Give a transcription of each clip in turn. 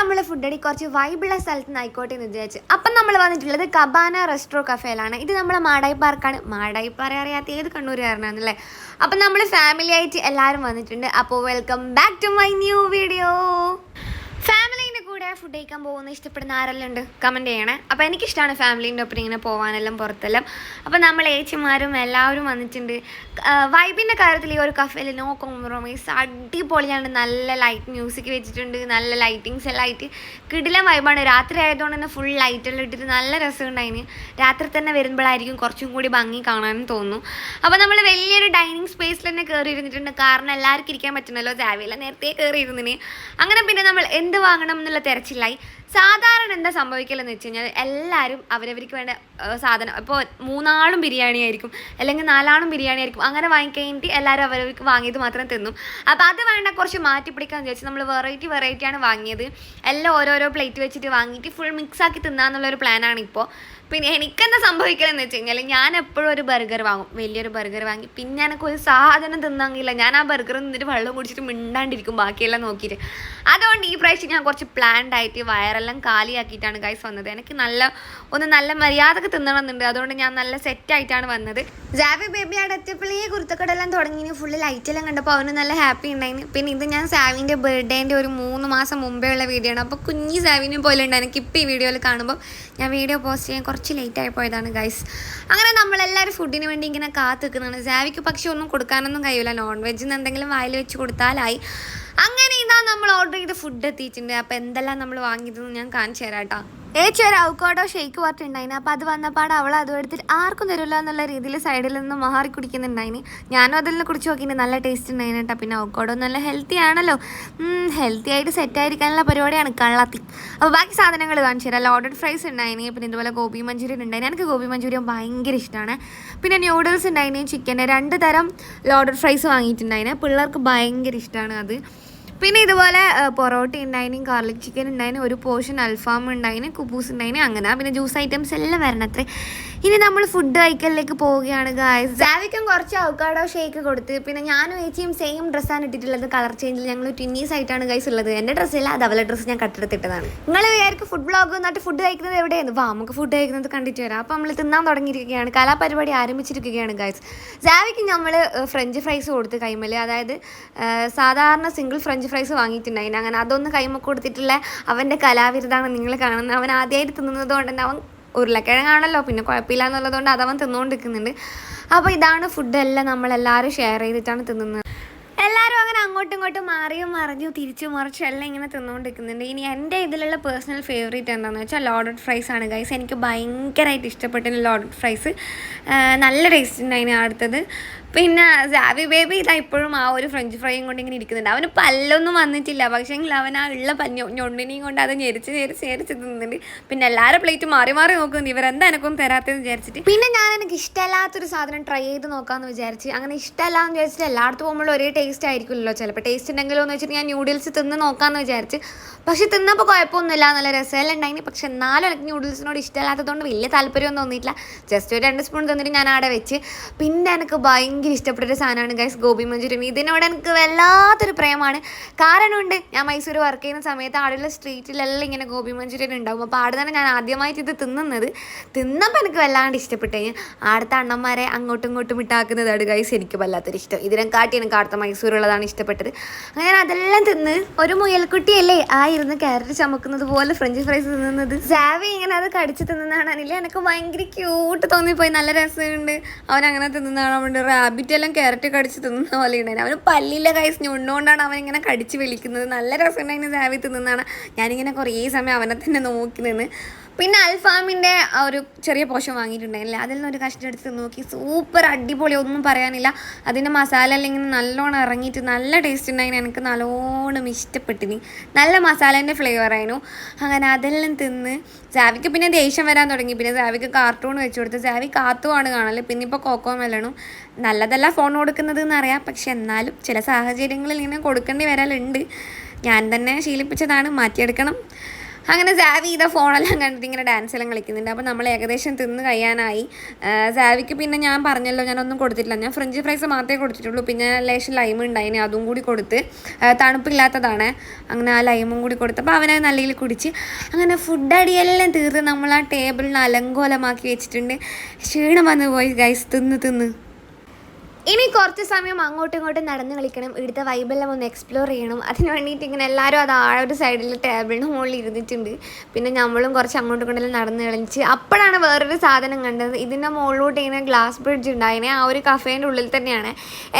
നമ്മൾ ഫുഡ് അടി കുറച്ച് വൈബിളുള്ള സ്ഥലത്ത് നിന്ന് ആയിക്കോട്ടെ എന്ന് വിചാരിച്ച്. അപ്പം നമ്മൾ വന്നിട്ടുള്ളത് കബാന റെസ്റ്റോ കഫേലാണ് ഇത് നമ്മൾ മാടായി പാർക്കാണ് മാടായി പാറ അറിയാത്ത ഏത് കണ്ണൂരുകാരനാണല്ലേ അപ്പം നമ്മൾ ഫാമിലി ആയിട്ട് എല്ലാവരും വന്നിട്ടുണ്ട്. അപ്പോൾ welcome back to my new video കൂടെ ഫുഡ് കഴിക്കാൻ പോകുന്ന ഇഷ്ടപ്പെടുന്ന ആരെല്ലാം ഉണ്ട് കമന്റ് ചെയ്യണേ. അപ്പോൾ എനിക്കിഷ്ടമാണ് ഫാമിലീന്റെ ഒപ്പം ഇങ്ങനെ പോകാനെല്ലാം പുറത്തെല്ലാം. അപ്പോൾ നമ്മൾ ഏച്ചിമാരും എല്ലാവരും വന്നിട്ടുണ്ട്. വൈബിന്റെ കാര്യത്തിൽ ഈ ഒരു കഫേയിൽ നോ കോംപ്രമൈസ് അടിപൊളിയാണ്. നല്ല ലൈറ്റ് മ്യൂസിക് വെച്ചിട്ടുണ്ട്. നല്ല ലൈറ്റിങ്സ് എല്ലാം ആയിട്ട്. കിടിലം വൈബാണ് രാത്രി ആയതുകൊണ്ട് തന്നെ ഫുൾ ലൈറ്റെല്ലാം ഇട്ടിട്ട് നല്ല രസമുണ്ടായിന്. രാത്രി തന്നെ വരുമ്പോഴായിരിക്കും കുറച്ചും കൂടി ഭംഗി കാണാനും തോന്നുന്നു. അപ്പോൾ നമ്മൾ വലിയൊരു ഡൈനിങ് സ്പേസിൽ തന്നെ കയറി ഇരുന്നിട്ടുണ്ട് കാരണം എല്ലാവർക്കും ഇരിക്കാൻ പറ്റുന്നല്ലോ. ജാവിയല്ല നേരത്തെ കയറി ഇരുന്നിന് അങ്ങനെ പിന്നെ നമ്മൾ എന്ത് വാങ്ങണം എന്നുള്ള തിരച്ചിലായി സാധാരണ എന്താ സംഭവിക്കലെന്ന് വെച്ച് കഴിഞ്ഞാൽ എല്ലാവരും അവരവർക്ക് വേണ്ട സാധനം ഇപ്പോൾ മൂന്നാളും ബിരിയാണി ആയിരിക്കും അല്ലെങ്കിൽ നാലാളും ബിരിയാണി ആയിരിക്കും അങ്ങനെ വാങ്ങിക്കഴിഞ്ഞിട്ട് എല്ലാവരും അവരവർക്ക് വാങ്ങിയത് മാത്രം തിന്നും. അപ്പോൾ അത് വേണ്ട കുറച്ച് മാറ്റി പിടിക്കാമെന്ന് വിചാരിച്ചു നമ്മൾ വെറൈറ്റി വെറൈറ്റിയാണ് വാങ്ങിയത്. എല്ലാം ഓരോരോ പ്ലേറ്റ് വെച്ചിട്ട് വാങ്ങിയിട്ട് ഫുൾ മിക്സ് ആക്കി തിന്നാന്നുള്ളൊരു പ്ലാനാണ് ഇപ്പോൾ പിന്നെ എനിക്കെന്താ സംഭവിക്കലെന്ന് വെച്ച് കഴിഞ്ഞാൽ ഞാൻ എപ്പോഴും ഒരു ബർഗർ വാങ്ങും. വലിയൊരു ബർഗർ വാങ്ങി. പിന്നെ എനിക്ക് ഒരു സാധനം തിന്നാങ്ങില്ല ഞാൻ ആ ബർഗർ നിന്നിട്ട് വെള്ളം കുടിച്ചിട്ട് മിണ്ടാണ്ടിരിക്കും ബാക്കിയെല്ലാം നോക്കിയിട്ട്. അതുകൊണ്ട് ഈ പ്രാവശ്യം ഞാൻ കുറച്ച് പ്ലാൻഡ് ആയിട്ട് വയറെല്ലാം കാലിയാക്കിയിട്ടാണ് ഗൈസ് വന്നത്. എനിക്ക് നല്ല ഒന്ന് നല്ല മര്യാദയ്ക്ക് തിന്നണമെന്നുണ്ട്. അതുകൊണ്ട് ഞാൻ നല്ല സെറ്റ് ആയിട്ടാണ് വന്നത്. ജാവി ബേബി അവിടെ എത്തിയപ്പോഴേ കുരുത്തക്കടെല്ലാം തുടങ്ങി. ഫുള്ള് ലൈറ്റെല്ലാം കണ്ടപ്പോൾ അവന് നല്ല ഹാപ്പി ഉണ്ടായിരുന്നു പിന്നെ ഇത് ഞാൻ സാവിന്റെ ബർത്ത്ഡേന്റെ ഒരു മൂന്ന് മാസം മുമ്പേ ഉള്ള വീഡിയോ ആണ്. അപ്പോൾ കുഞ്ഞി സാവിനെ പോലെ ഉണ്ട്. എനിക്ക് ഈ വീഡിയോയിൽ കാണുമ്പോൾ ഞാൻ വീഡിയോ പോസ്റ്റ് ചെയ്യാൻ കുറച്ച് ലേറ്റ് ആയി പോയതാണ് ഗൈസ് അങ്ങനെ നമ്മളെല്ലാവരും ഫുഡിന് വേണ്ടി ഇങ്ങനെ കാത്തു നിൽക്കുന്നതാണ് സാവിക്ക് പക്ഷെ ഒന്നും കൊടുക്കാനൊന്നും കഴിയില്ല നോൺ വെജ് എന്തെങ്കിലും വായിൽ വെച്ച് കൊടുത്താലായി. അങ്ങനെ ഇതാ നമ്മൾ ഓർഡർ ചെയ്ത ഫുഡ് എത്തിയിട്ടുണ്ട്. അപ്പോൾ എന്തെല്ലാം നമ്മൾ വാങ്ങിയതെന്ന് ഞാൻ കാണിച്ചു തരാം കേട്ടോ. ഏച്ചി ഒരു ഔക്കോട്ടോ ഷെയ്ക്ക് പറഞ്ഞിട്ടുണ്ടായിന് അപ്പോൾ അത് വന്നപ്പാട് അവൾ അതും എടുത്തിട്ട് ആർക്കും തരില്ല എന്നുള്ള രീതിയിൽ സൈഡിൽ നിന്ന് മാറി കുടിക്കുന്നുണ്ടായിന്. ഞാനും അതിൽ നിന്ന് കുടിച്ച് നോക്കിയിട്ട് നല്ല ടേസ്റ്റ് ഉണ്ടായിന് കേട്ടോ. പിന്നെ ഔക്കോടോ നല്ല ഹെൽത്തി ആണല്ലോ. ഹെൽത്തി ആയിട്ട് സെറ്റ് ആയിരിക്കാനുള്ള പരിപാടിയാണ് കള്ളത്തി. അപ്പോൾ ബാക്കി സാധനങ്ങൾ കാണിച്ചു തരാം. ലോഡഡ് ഫ്രൈസ് ഉണ്ടായിന്. പിന്നെ ഇതുപോലെ ഗോബി മഞ്ചൂരിയൻ ഉണ്ടായിന്. എനിക്ക് ഗോബി മഞ്ചൂരിയൻ ഭയങ്കര ഇഷ്ടമാണ് പിന്നെ ന്യൂഡിൽസ് ഉണ്ടായിന് ചിക്കൻ രണ്ട് തരം ലോഡഡ് ഫ്രൈസ് വാങ്ങിയിട്ടുണ്ടായിന്. പിള്ളേർക്ക് ഭയങ്കര ഇഷ്ടമാണ് അത്. പിന്നെ ഇതുപോലെ പൊറോട്ട ഉണ്ടായിന് ഗാർലിക് ചിക്കൻ ഉണ്ടായിന് ഒരു പോർഷൻ അൽഫാം ഉണ്ടായിന് കുബൂസ് ഉണ്ടായിന് അങ്ങനെ പിന്നെ ജ്യൂസ് ഐറ്റംസ് എല്ലാം വരണത്രേ. ഇനി നമ്മൾ ഫുഡ് കഴിക്കലിലേക്ക് പോവുകയാണ് ഗായ്സ് ജാവിക്കും കുറച്ച് അവക്കാടോ ഷേക്ക് കൊടുത്ത് പിന്നെ ഞാനും ഏച്ചിയും സെയിം ഡ്രസ്സാണ് ഇട്ടിട്ടുള്ളത് കളർ ചേഞ്ചിൽ ഞങ്ങൾ ട്വിന്നീസ് ആയിട്ടാണ് ഗൈസ് ഉള്ളത്. എന്റെ ഡ്രസ്സില്ല അത് അവളുടെ ഡ്രസ്സ് ഞാൻ കട്ടെടുത്തിട്ടതാണ് നിങ്ങൾ വിചാരിക്കും ഫുഡ് ബ്ലോഗ് എന്നിട്ട് ഫുഡ് കഴിക്കുന്നത് എവിടെയാണ് വാ നമുക്ക് ഫുഡ് കഴിക്കുന്നത് കണ്ടിട്ട് വരാം. അപ്പോൾ നമ്മൾ തിന്നാൻ തുടങ്ങിയിരിക്കുകയാണ്. കലാപരിപാടി ആരംഭിച്ചിരിക്കുകയാണ് ഗൈസ് ജാവിക്ക് നമ്മൾ ഫ്രഞ്ച് ഫ്രൈസ് കൊടുത്ത് കൈമൽ. അതായത് സാധാരണ സിംഗിൾ ഫ്രഞ്ച് ഫ്രൈസ് വാങ്ങിയിട്ടുണ്ടായിന് അങ്ങനെ അതൊന്ന് കൈമ കൊടുത്തിട്ടുള്ള അവന്റെ കലാവിരുതാണ് നിങ്ങൾ കാണുന്നത്. അവൻ ആദ്യമായിട്ട് തിന്നുന്നത് കൊണ്ട് തന്നെ അവൻ ഉരുളക്കിഴങ്ങാണല്ലോ. പിന്നെ കുഴപ്പമില്ല എന്നുള്ളതുകൊണ്ട് അതവൻ തിന്നുകൊണ്ടിരിക്കുന്നുണ്ട്. അപ്പോൾ ഇതാണ് ഫുഡെല്ലാം നമ്മളെല്ലാവരും ഷെയർ ചെയ്തിട്ടാണ് തിന്നുന്നത്. എല്ലാവരും അങ്ങനെ അങ്ങോട്ടും ഇങ്ങോട്ടും മാറിയും മറിഞ്ഞു തിരിച്ചു മറിച്ചും എല്ലാം ഇങ്ങനെ തിന്നുകൊണ്ടിരിക്കുന്നുണ്ട്. ഇനി എന്റെ ഇതിലുള്ള പേഴ്സണൽ ഫേവറേറ്റ് എന്താണെന്ന് വെച്ചാൽ ലോഡഡ് ഫ്രൈസ് ആണ് ഗൈസ് എനിക്ക് ഭയങ്കരമായിട്ട് ഇഷ്ടപ്പെട്ടിരുന്നു ലോഡഡ് ഫ്രൈസ് നല്ല ടേസ്റ്റ് ഉണ്ട് അതിന് അടുത്തത്. പിന്നെ സാവി ബേബി ഇതാ ഇപ്പോഴും ആ ഒരു ഫ്രഞ്ച് ഫ്രൈയും കൊണ്ട് ഇങ്ങനെ ഇരിക്കുന്നുണ്ട്. അവന് പല്ലൊന്നും വന്നിട്ടില്ല. പക്ഷേ അവൻ ആ ഉള്ള പഞ്ഞ ഞൊണ്ടിനെയും കൊണ്ട് അത് ഞെരിച്ച് ഞെരിച്ച് ഞെരിച്ച് തിന്നുന്നുണ്ട്. പിന്നെ എല്ലാവരും പ്ലേറ്റ് മാറി മാറി നോക്കുന്നുണ്ട്. ഇവരെന്താ എനക്കൊന്നും തരാത്തതെന്ന് വിചാരിച്ചിട്ട്. പിന്നെ ഞാൻ എനിക്ക് ഇഷ്ടമല്ലാത്തൊരു സാധനം ട്രൈ ചെയ്ത് നോക്കാമെന്ന് വിചാരിച്ച്. അങ്ങനെ ഇഷ്ടമല്ല എന്ന് വിചാരിച്ചിട്ട് എല്ലായിടത്തും പോകുമ്പോൾ ഒരേ ടേസ്റ്റ് ആയിരിക്കുമല്ലോ. ചിലപ്പോൾ ടേസ്റ്റ് ഉണ്ടെങ്കിലോ എന്ന് വെച്ചിട്ട് ഞാൻ ന്യൂഡിൽസ് തിന്ന് നോക്കാമെന്ന് വിചാരിച്ച്. പക്ഷെ തിന്നപ്പോൾ കുഴപ്പമൊന്നുമില്ല. നല്ല രസമല്ല ഉണ്ടായിന്. പക്ഷെ എന്നാലും എനിക്ക് ന്യൂഡിൽസിനോട് ഇഷ്ടമല്ലാത്തതുകൊണ്ട് വലിയ താല്പര്യമൊന്നും തോന്നിയിട്ടില്ല. ജസ്റ്റ് ഒരു രണ്ട് സ്പൂൺ തന്നിട്ട് ഞാൻ അവിടെ വെച്ച്. പിന്നെ എനിക്ക് ഭയങ്കര ഇഷ്ടപ്പെട്ടൊരു സാധനമാണ് ഗൈസ് ഗോപി മഞ്ചൂരിയൻ. ഇതിനോട് എനിക്ക് വല്ലാത്തൊരു പ്രേമാണ്. കാരണമുണ്ട് ഞാൻ മൈസൂർ വർക്ക് ചെയ്യുന്ന സമയത്ത് അവിടെയുള്ള സ്ട്രീറ്റിലെല്ലാം ഇങ്ങനെ ഗോപി മഞ്ചൂരിയൻ ഉണ്ടാവും. അപ്പോൾ അവിടെ തന്നെ ഞാൻ ആദ്യമായിട്ട് ഇത് തിന്നുന്നത്. തിന്നപ്പോൾ എനിക്ക് വല്ലാണ്ട് ഇഷ്ടപ്പെട്ടു. കഴിഞ്ഞാൽ ആടുത്ത അണ്ണന്മാരെ അങ്ങോട്ടും ഇങ്ങോട്ടും ഇട്ടാക്കുന്നതാണ് ഗൈസ് എനിക്ക് വല്ലാത്തൊരു ഇഷ്ടം. ഇതിനെ കാട്ടി എനിക്ക് അടുത്ത മൈസൂരുള്ളതാണ് ഇഷ്ടപ്പെട്ടത്. അങ്ങനെ അതെല്ലാം തിന്ന് ഒരു മുയൽക്കുട്ടിയല്ലേ ആ ഇരുന്ന് ചമക്കുന്നത് പോലെ ഫ്രഞ്ച് ഫ്രൈസ് തിന്നുന്നത്. സാവി ഇങ്ങനെ അത് കടിച്ച് തിന്നുന്നതാണില്ലേ എനിക്ക് ഭയങ്കര ക്യൂട്ട് തോന്നിപ്പോയി. നല്ല രസമുണ്ട്. അവൻ അങ്ങനെ തിന്നുന്നതാണ് അവന്റെ റാബിറ്റ് കയറിട്ട് കടിച്ച് തിന്നുന്ന പോലെ ഉണ്ടായിരുന്നു. അവന് പല്ലില്ല കൈസ് ഞുണ്ടുകൊണ്ടാണ് അവനിങ്ങനെ കടിച്ച് വിളിക്കുന്നത്. നല്ല രസമുണ്ടായിരുന്നു സാവി തിന്നാണ് ഞാനിങ്ങനെ കുറേ സമയം അവനെ തന്നെ നോക്കി നിന്ന് പിന്നെ അൽഫാമിന്റെ ഒരു ചെറിയ പോഷൻ വാങ്ങിയിട്ടുണ്ടായില്ലേ അതിൽ നിന്ന് ഒരു കഷ്ണം എടുത്ത് നോക്കി. സൂപ്പർ അടിപൊളി ഒന്നും പറയാനില്ല. അതിന്റെ മസാല അല്ലെങ്കിൽ നല്ലോണം ഇറങ്ങിയിട്ട് നല്ല ടേസ്റ്റ് ഉണ്ടായിന്. എനിക്ക് നല്ലോണം ഇഷ്ടപ്പെട്ടിനി. നല്ല മസാലേന്റെ ഫ്ലേവർ ആയിരുന്നു. അങ്ങനെ അതെല്ലാം തിന്ന് സാവിക്ക് പിന്നെ ദേഷ്യം വരാൻ തുടങ്ങി. പിന്നെ സാവിക്ക് കാർട്ടൂൺ വെച്ച് കൊടുത്ത് സാവി കാത്തുവാണ് കാണൽ. പിന്നെ ഇപ്പോൾ കോക്കോ മെല്ലണം നല്ലതല്ല ഫോൺ കൊടുക്കുന്നത് എന്നറിയാം. പക്ഷെ എന്നാലും ചില സാഹചര്യങ്ങളിൽ ഇങ്ങനെ കൊടുക്കേണ്ടി വരാലുണ്ട്. ഞാൻ തന്നെ ശീലിപ്പിച്ചതാണ്. മാറ്റിയെടുക്കണം. അങ്ങനെ സാവി ഇതാ ഫോണെല്ലാം കണ്ടിട്ട് ഇങ്ങനെ ഡാൻസ് എല്ലാം കളിക്കുന്നുണ്ട്. അപ്പോൾ നമ്മൾ ഏകദേശം തിന്ന് കഴിയാനായി. സാവിക്ക് പിന്നെ ഞാൻ പറഞ്ഞല്ലോ ഞാനൊന്നും കൊടുത്തിട്ടില്ല. ഞാൻ ഫ്രഞ്ച് ഫ്രൈസ് മാത്രമേ കൊടുത്തിട്ടുള്ളൂ. പിന്നെ ലേശം ലൈം ഉണ്ടായിന് അതും കൂടി കൊടുത്ത്. തണുപ്പില്ലാത്തതാണ്. അങ്ങനെ ആ ലൈമും കൂടി കൊടുത്തപ്പോൾ അവനത് നല്ല രീതിയിൽ കുടിച്ച് അങ്ങനെ ഫുഡ് അടിയെല്ലാം തീർത്ത് നമ്മൾ ആ ടേബിളിന് അലങ്കോലമാക്കി വെച്ചിട്ടുണ്ട്. ക്ഷീണം വന്നു പോയി ഗൈസ് തിന്ന് തിന്ന്. ഇനി കുറച്ച് സമയം അങ്ങോട്ടും ഇങ്ങോട്ടും നടന്ന് കളിക്കണം. ഇവിടുത്തെ വൈബെല്ലാം ഒന്ന് എക്സ്പ്ലോർ ചെയ്യണം. അതിന് വേണ്ടിയിട്ട് ഇങ്ങനെ എല്ലാവരും അത് ആ ഒരു സൈഡിൽ ടേബിളിന് മുകളിൽ ഇരുന്നിട്ടുണ്ട്. പിന്നെ നമ്മളും കുറച്ച് അങ്ങോട്ടും ഇങ്ങോട്ടും നടന്ന് കളിച്ച് അപ്പോഴാണ് വേറൊരു സാധനം കണ്ടത്. ഇതിന്റെ മുകളിലോട്ട് ഇങ്ങനെ ഗ്ലാസ് ബ്രിഡ്ജ് ഉണ്ടായിനെ ആ ഒരു കഫേന്റെ ഉള്ളിൽ തന്നെയാണ്.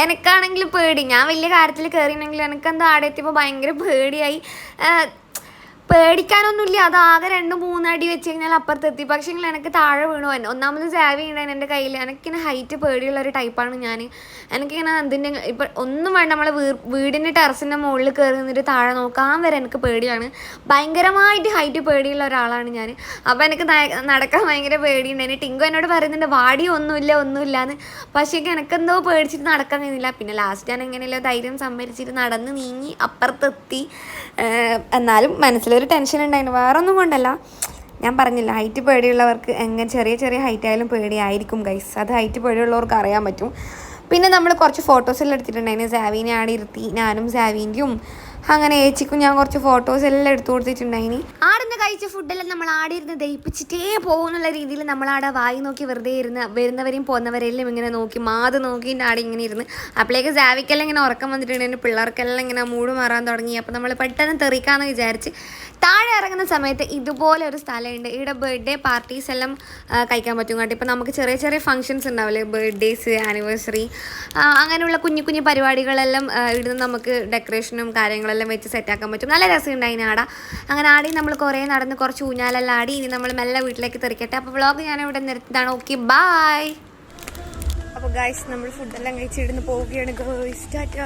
എനിക്കാണെങ്കിൽ പേടി. ഞാൻ വലിയ കാര്യത്തിൽ കയറിയെങ്കിൽ എനിക്കെന്താ ആടെ എത്തിയപ്പോൾ ഭയങ്കര പേടിയായി. പേടിക്കാനൊന്നുമില്ല. അത് ആകെ രണ്ട് മൂന്നടി വെച്ച് കഴിഞ്ഞാൽ അപ്പുറത്തെത്തി. പക്ഷേ എനിക്ക് താഴെ വീണു. പോകാൻ ഒന്നാമത് ജാവി ഉണ്ടായിരുന്നു എന്റെ കയ്യിൽ എനിക്കിങ്ങനെ ഹൈറ്റ് പേടിയുള്ള ഒരു ടൈപ്പാണ് ഞാൻ എനിക്കിങ്ങനെ എന്തിന്റെ ഇപ്പം ഒന്നും വേണ്ട. നമ്മളെ വീ വീടിന്റെ ടെറസിന്റെ മുകളിൽ കയറി നിന്നിട്ട് താഴെ നോക്കാൻ വരെ എനിക്ക് പേടിയാണ്. ഭയങ്കരമായിട്ട് ഹൈറ്റ് പേടിയുള്ള ഒരാളാണ് ഞാൻ അപ്പോൾ എനിക്ക് നടക്കാൻ ഭയങ്കര പേടിയുണ്ട്. എന്നെ ടിങ്കു എന്നോട് പറയുന്നുണ്ട് വാടി ഒന്നുമില്ല ഒന്നുമില്ല എന്ന് പക്ഷേ എനിക്കെന്തോ പേടിച്ചിട്ട് നടക്കാൻ കഴിയുന്നില്ല. പിന്നെ ലാസ്റ്റ് ഞാൻ എങ്ങനെയല്ലോ ധൈര്യം സംഭരിച്ചിട്ട് നടന്ന് നീങ്ങി അപ്പുറത്തെത്തി. എന്നാലും എന്നാലും മനസ്സിലൊരു ടെൻഷൻ ഉണ്ടായിരുന്നു. വേറൊന്നും കൊണ്ടല്ല. ഞാൻ പറഞ്ഞില്ല ഹൈറ്റ് പേടിയുള്ളവർക്ക് എങ്ങനെ ചെറിയ ചെറിയ ഹൈറ്റ് ആയാലും പേടിയായിരിക്കും ഗൈസ് അത് ഹൈറ്റ് പേടിയുള്ളവർക്ക് അറിയാൻ പറ്റും. പിന്നെ നമ്മൾ കുറച്ച് ഫോട്ടോസ് എല്ലാം എടുത്തിട്ടുണ്ടായിരുന്നു. സാവീനെ ആടെ ഇരുത്തി. ഞാനും സാവീന്റെയും അങ്ങനെ ഏച്ചിക്കും ഞാൻ കുറച്ച് ഫോട്ടോസ് എല്ലാം എടുത്തു കൊടുത്തിട്ടുണ്ടായിനി. ആടുന്ന് കഴിച്ച ഫുഡെല്ലാം നമ്മൾ ആടെ ഇരുന്ന് ദഹിപ്പിച്ചിട്ടേ പോകുന്നുള്ള രീതിയിൽ നമ്മൾ ആടെ വായി നോക്കി വെറുതെ ഇരുന്ന് വരുന്നവരെയും പോകുന്നവരെല്ലാം ഇങ്ങനെ നോക്കി മാത് നോക്കിയിട്ട് ആടെ ഇങ്ങനെ ഇരുന്ന്. അപ്പോഴേക്ക് സാവിക്കെല്ലാം ഇങ്ങനെ ഉറക്കം വന്നിട്ടുണ്ടെങ്കിൽ പിള്ളേർക്കെല്ലാം ഇങ്ങനെ മൂട് മാറാൻ തുടങ്ങി. അപ്പോൾ നമ്മൾ പെട്ടെന്ന് തെറിക്കാമെന്ന് വിചാരിച്ച് താഴെ ഇറങ്ങുന്ന സമയത്ത് ഇതുപോലെ ഒരു സ്ഥലമുണ്ട്. ഇവിടെ ബർത്ത്ഡേ പാർട്ടീസ് എല്ലാം കഴിക്കാൻ പറ്റും. കേട്ടോ ഇപ്പം നമുക്ക് ചെറിയ ചെറിയ ഫങ്ഷൻസ് ഉണ്ടാവില്ലേ? ബർത്ത്ഡേസ് ആനിവേഴ്സറി അങ്ങനെയുള്ള കുഞ്ഞു കുഞ്ഞു പരിപാടികളെല്ലാം ഇവിടുന്ന് നമുക്ക് ഡെക്കറേഷനും കാര്യങ്ങളെല്ലാം വെച്ച് സെറ്റാക്കാൻ പറ്റും. നല്ല രസമുണ്ട് അതിനാട അങ്ങനെ ആടി നമ്മൾ കുറേ നടന്ന് കുറച്ച് ഊഞ്ഞാലെല്ലാം ആടി. ഇനി നമ്മൾ മെല്ലെ വീട്ടിലേക്ക് തെറിക്കട്ടെ. അപ്പോൾ വ്ളോഗ് ഞാൻ ഇവിടെ നിർത്തിയതാണ് ഓക്കെ ബായ് അപ്പോൾ ഗായ്സ് നമ്മൾ ഫുഡെല്ലാം കഴിച്ച് ഇവിടുന്ന് പോവുകയാണ്. ഗൈസ് ടാറ്റ.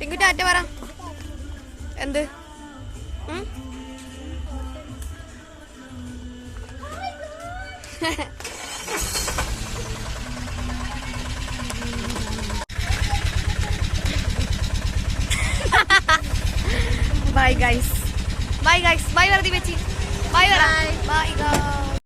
ടിങ്കു ടാറ്റ പറ. എന്ത്? ഉം? ബൈ ഗൈസ് ബൈ ഗൈസ് വെറുതെ വെച്ചി ബൈ ബൈ ബൈ